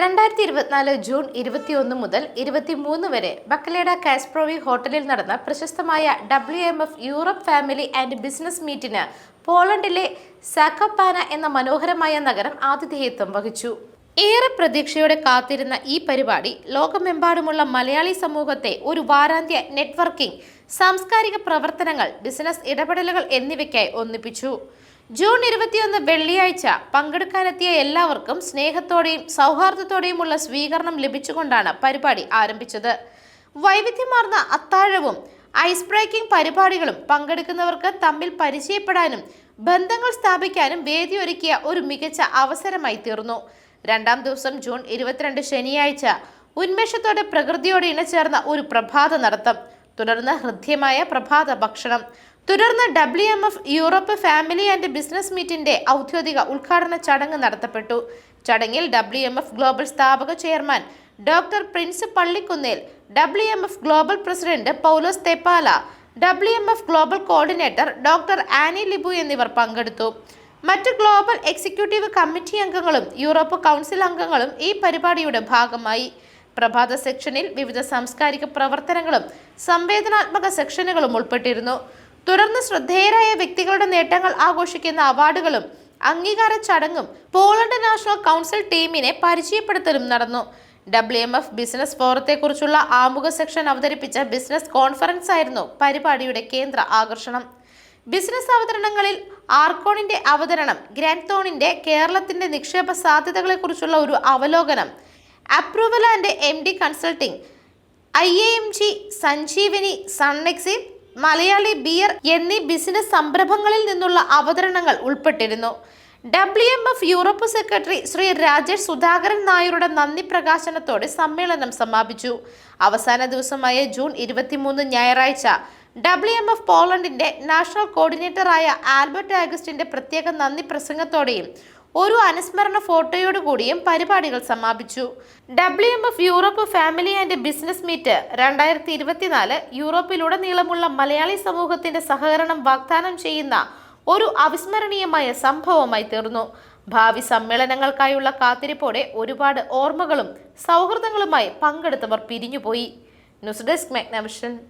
രണ്ടായിരത്തി ഇരുപത്തിനാല് ജൂൺ ഇരുപത്തിയൊന്ന് മുതൽ ഇരുപത്തിമൂന്ന് വരെ ബക്കലേഡ കാസ്പ്രോവി ഹോട്ടലിൽ നടന്ന പ്രശസ്തമായ W M F Europe family and business മീറ്റിന് പോളണ്ടിലെ സാക്കപ്പാന എന്ന മനോഹരമായ നഗരം ആതിഥേയത്വം വഹിച്ചു. ഏറെ പ്രതീക്ഷയോടെ കാത്തിരുന്ന ഈ പരിപാടി ലോകമെമ്പാടുമുള്ള മലയാളി സമൂഹത്തെ ഒരു വാരാന്ത്യ നെറ്റ്വർക്കിംഗ് സാംസ്കാരിക പ്രവർത്തനങ്ങൾ ബിസിനസ് ഇടപെടലുകൾ എന്നിവയ്ക്കായി ഒന്നിപ്പിച്ചു. ജൂൺ ഇരുപത്തിയൊന്ന് വെള്ളിയാഴ്ച പങ്കെടുക്കാനെത്തിയ എല്ലാവർക്കും സ്നേഹത്തോടെയും സൗഹാർദ്ദത്തോടെയുമുള്ള സ്വീകരണം ലഭിച്ചുകൊണ്ടാണ് പരിപാടി ആരംഭിച്ചത്. വൈവിധ്യമാർന്ന അത്താഴവും ഐസ് ബ്രേക്കിംഗ് പരിപാടികളും പങ്കെടുക്കുന്നവർക്ക് തമ്മിൽ പരിചയപ്പെടാനും ബന്ധങ്ങൾ സ്ഥാപിക്കാനും വേദിയൊരുക്കിയ ഒരു മികച്ച അവസരമായി തീർന്നു. രണ്ടാം ദിവസം ജൂൺ ഇരുപത്തിരണ്ട് ശനിയാഴ്ച ഉന്മേഷത്തോടെ പ്രകൃതിയോട് ഇണചേർന്ന ഒരു പ്രഭാത നടത്തം തുടർന്ന് ഹൃദ്യമായ പ്രഭാത ഭക്ഷണം തുടർന്ന് W M F Europe family and business മീറ്റിന്റെ ഔദ്യോഗിക ഉദ്ഘാടന ചടങ്ങ് നടത്തപ്പെട്ടു. ചടങ്ങിൽ ഡബ്ല്യു എം എഫ് ഗ്ലോബൽ സ്ഥാപക chairman doctor Prince Pallikkunnel W M F global president Paulose Theppala W M F global coordinator doctor Annie Libu എന്നിവർ പങ്കെടുത്തു. മറ്റ് ഗ്ലോബൽ എക്സിക്യൂട്ടീവ് കമ്മിറ്റി അംഗങ്ങളും യൂറോപ്പ് കൗൺസിൽ അംഗങ്ങളും ഈ പരിപാടിയുടെ ഭാഗമായി. പ്രഭാത സെക്ഷനിൽ വിവിധ സാംസ്കാരിക പ്രവർത്തനങ്ങളും സംവേദനാത്മക സെക്ഷനുകളും ഉൾപ്പെട്ടിരുന്നു. തുടർന്ന് ശ്രദ്ധേയരായ വ്യക്തികളുടെ നേട്ടങ്ങൾ ആഘോഷിക്കുന്ന അവാർഡുകളും അംഗീകാര ചടങ്ങും പോളണ്ട് നാഷണൽ കൗൺസിൽ ടീമിനെ പരിചയപ്പെടുത്തലും നടന്നു. ഡബ്ല്യു എം എഫ് ബിസിനസ് ഫോറത്തെക്കുറിച്ചുള്ള ആമുഖ സെക്ഷൻ അവതരിപ്പിച്ച ബിസിനസ് കോൺഫറൻസ് ആയിരുന്നു പരിപാടിയുടെ കേന്ദ്ര ആകർഷണം. ബിസിനസ് അവതരണങ്ങളിൽ ആർക്കോണിന്റെ അവതരണം ഗ്രാൻഡ് തോണിന്റെ കേരളത്തിന്റെ നിക്ഷേപ സാധ്യതകളെക്കുറിച്ചുള്ള ഒരു അവലോകനം approval and M D consulting I A G Sanjeevani സൺനെക്സി Malayali beer എന്നീ ബിസിനസ് സംരംഭങ്ങളിൽ നിന്നുള്ള അവതരണങ്ങൾ ഉൾപ്പെട്ടിരുന്നു. W M F Europe secretary Shri Rajesh Sudhakaran നായരുടെ നന്ദി പ്രകാശനത്തോടെ സമ്മേളനം സമാപിച്ചു. അവസാന ദിവസമായ ജൂൺ ഇരുപത്തിമൂന്ന് ഞായറാഴ്ച ഡബ്ല്യു എം എഫ് പോളണ്ടിന്റെ നാഷണൽ കോർഡിനേറ്ററായ ആൽബർട്ട് ആഗസ്റ്റിന്റെ പ്രത്യേക നന്ദി പ്രസംഗത്തോടെയും ഒരു അനുസ്മരണ ഫോട്ടോയോടുകൂടിയും പരിപാടികൾ സമാപിച്ചു. W M F Europe family and business meet രണ്ടായിരത്തി ഇരുപത്തിനാല് യൂറോപ്പിലുടനീളമുള്ള മലയാളി സമൂഹത്തിന്റെ സഹകരണം വാഗ്ദാനം ചെയ്യുന്ന ഒരു അവിസ്മരണീയമായ സംഭവമായി തീർന്നു. ഭാവി സമ്മേളനങ്ങൾക്കായുള്ള കാത്തിരിപ്പോടെ ഒരുപാട് ഓർമ്മകളും സൗഹൃദങ്ങളുമായി പങ്കെടുത്തവർ പിരിഞ്ഞുപോയി. News desk Magnavision.